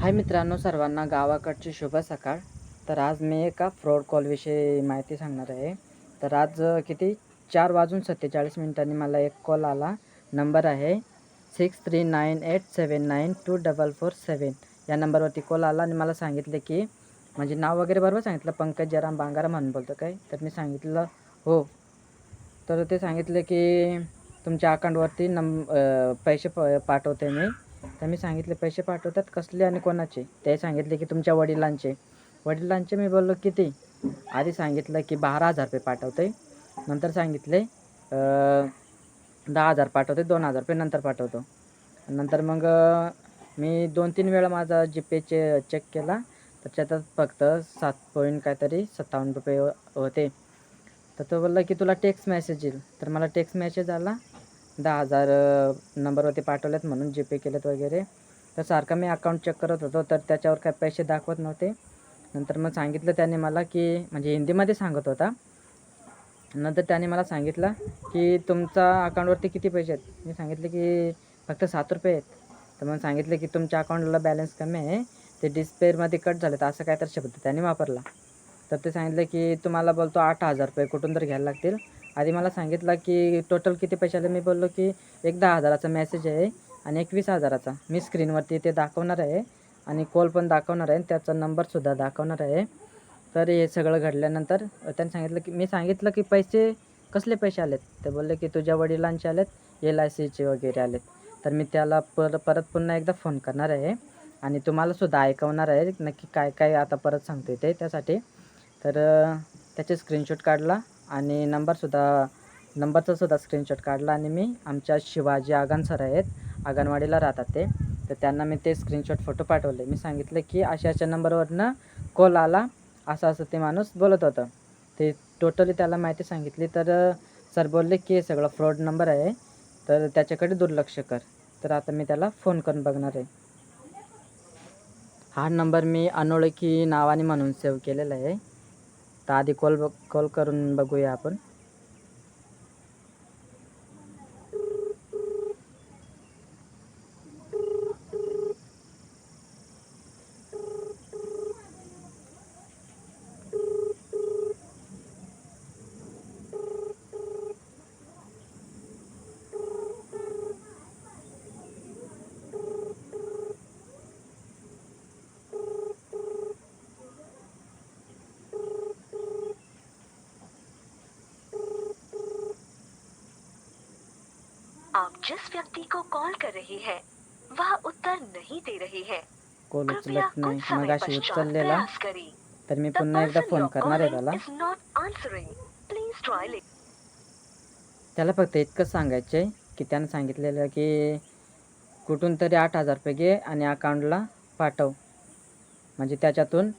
हाय मित्रांनो सर्वांना गावाकडची शुभ सकाळ. तर आज मी एका फ्रॉड कॉलविषयी माहिती सांगणार आहे. तर आज किती? चार वाजून सत्तेचाळीस मिनिटांनी मला एक कॉल आला. नंबर आहे six three nine eight seven nine two double four seven या नंबरवरती कॉल आला आणि मला सांगितले की म्हणजे नाव वगैरे बरोबर सांगितलं पंकज जराम बांगारा म्हणून बोलतो काय? तर मी सांगितलं हो. तर ते सांगितले की तुमच्या अकाउंटवरती नं पैसे प पाठवते मी. तर मी सांगितले पैसे पाठवतात कसले आणि कोणाचे? ते सांगितले की तुमच्या वडिलांचे. वडिलांचे मी बोललो किती? आधी सांगितलं की बारा हजार रुपये पाठवते. नंतर सांगितले दहा हजार पाठवते दोन हजार रुपये नंतर पाठवतो. नंतर मग मी दोन तीन वेळा माझा जी पेचे चेक केला. तर त्याच्यात फक्त सात पॉईंट काहीतरी सत्तावन्न रुपये होते. तर तो बोलला की तुला टेक्स्ट मेसेज येईल. तर मला टेक्स्ट मेसेज आला. दहा हजार नंबरवरती पाठवलेत म्हणून जी पे केलेत वगैरे. तर सारखं मी अकाउंट चेक करत होतो तर त्याच्यावर काही पैसे दाखवत नव्हते. नंतर मग सांगितलं त्याने मला की म्हणजे हिंदीमध्ये सांगत होता. नंतर त्याने मला सांगितलं की तुमचा अकाउंटवरती किती पैसे आहेत? मी सांगितले की फक्त सात रुपये आहेत. तर मग सांगितलं की तुमच्या अकाउंटला बॅलन्स कमी आहे. ते डिस्पेअरमध्ये कट झाले तर असं काय तर शब्द त्याने वापरला. तर ते सांगितलं की तुम्हाला बोलतो आठ हजार रुपये कुठून तर घ्यायला लागतील. आधी मला सांगितलं की टोटल किती पैसे आले मी बोललो की एक दहा हजाराचा मेसेज आहे आणि एक वीस हजाराचा. मी स्क्रीनवरती ते दाखवणार आहे आणि कॉल पण दाखवणार आहे त्याचा नंबरसुद्धा दाखवणार आहे. तर हे सगळं घडल्यानंतर त्यांनी सांगितलं की मी सांगितलं की पैसे कसले पैसे आलेत? ते बोलले की तुझ्या वडिलांचे आलेत एल आय सीचे वगैरे आलेत. तर मी त्याला पर परत पुन्हा एकदा फोन करणार आहे आणि तुम्हालासुद्धा ऐकवणार आहे नक्की काय काय आता परत सांगते ते त्यासाठी. तर त्याचे स्क्रीनशॉट काढला. आणि नंबरसुद्धा नंबरचासुद्धा स्क्रीनशॉट काढला आणि मी आमच्या शिवाजी आगन सर आहेत आगनवाडीला राहतात ते. तर त्यांना मी ते स्क्रीनशॉट फोटो पाठवले. मी सांगितलं की अशा अशा नंबरवरनं कॉल आला असं असं ते माणूस बोलत होतं. ते टोटली त्याला माहिती सांगितली तर सर बोलले की हे सगळं फ्रॉड नंबर आहे. तर त्याच्याकडे दुर्लक्ष कर. तर आता मी त्याला फोन करून बघणार आहे. हा नंबर मी अनोळखी नावाने म्हणून सेव्ह केलेला आहे. तर आधी कॉल बघ कॉल करून बघूया आपण. आप जिस व्यक्ति को कॉल कर रही है वह उत्तर नहीं दे रही है। कॉल उचलत नाही मगाशी पश्चात उचललेला तर मी पुन्हा एकदा फोन करणार आहे त्याला. त्याला फक्त इतकंच सांगायचं आहे की त्यानं सांगितलेलं की कुठून तरी आठ हजार रुपये घे आणि अकाउंटला पाठव. म्हणजे त्याच्यातून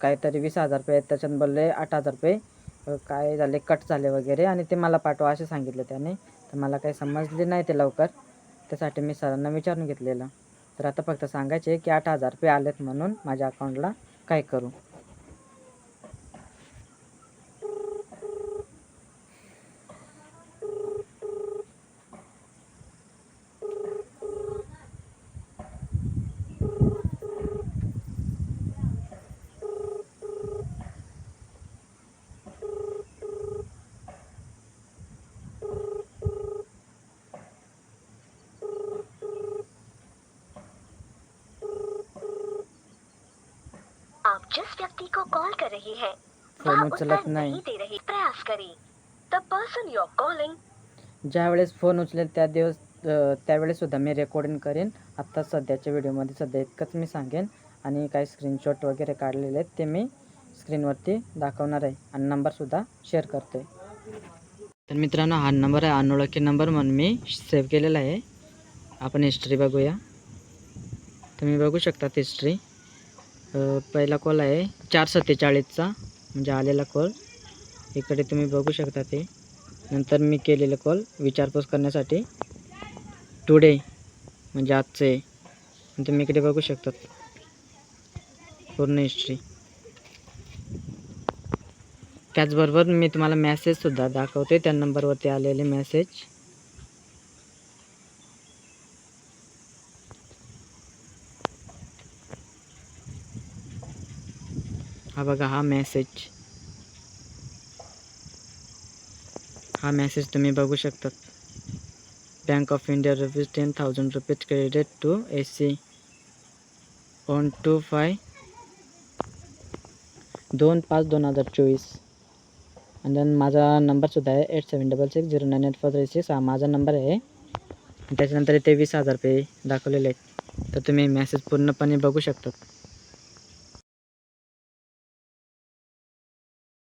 काहीतरी वीस हजार रुपये त्याच्यात बोलले आठ हजार रुपये काय झाले कट झाले वगैरे आणि ते मला पाठवा असे सांगितले त्याने. तर मला काही समजले नाही ते लवकर. त्यासाठी मी सरांना विचारून घेतलेलं. तर आता फक्त सांगायचे की आठ हजार रुपये आलेत म्हणून माझ्या अकाउंटला काय करू आप जिस व्यक्ति को कॉल कर रही है फोन उचलत नाही दे रही। प्रयास करें। The person you are calling ज्यावेळेस फोन उचलेल त्या दिवस अ, त्यावेळेससुद्धा मी रेकॉर्डिंग करेन. आत्ता सध्याच्या व्हिडिओमध्ये सध्या इतकंच मी सांगेन. आणि काही स्क्रीनशॉट वगैरे काढलेले आहेत ते मी स्क्रीनवरती दाखवणार आहे. आणि नंबरसुद्धा शेअर करतो आहे तर मित्रांनो हा नंबर आहे अनोळखी नंबर म्हणून मी सेव्ह केलेला आहे. आपण हिस्ट्री बघूया. तुम्ही बघू शकता हिस्ट्री पहिला कॉल आहे चार सत्तेचाळीसचा म्हणजे आलेला कॉल इकडे तुम्ही बघू शकता ते. नंतर मी केलेला कॉल विचारपूस करण्यासाठी. टुडे म्हणजे आजचे. तुम्ही इकडे बघू शकतात. पूर्ण हिस्ट्री त्याचबरोबर मी तुम्हाला मॅसेजसुद्धा दाखवते. त्या नंबरवरती आलेले मॅसेज हा बघा हा मेसेज हा मेसेज तुम्ही बघू शकतात. Bank of India rupees ten thousand rupees credit to A C one two five दोन पाच दोन हजार चोवीस. आणि then माझा नंबरसुद्धा आहे eight seven double six zero nine eight four three six हा माझा नंबर आहे. त्याच्यानंतर इथे वीस हजार रुपये दाखवलेले आहेत. तर तुम्ही मेसेज पूर्णपणे बघू शकतात.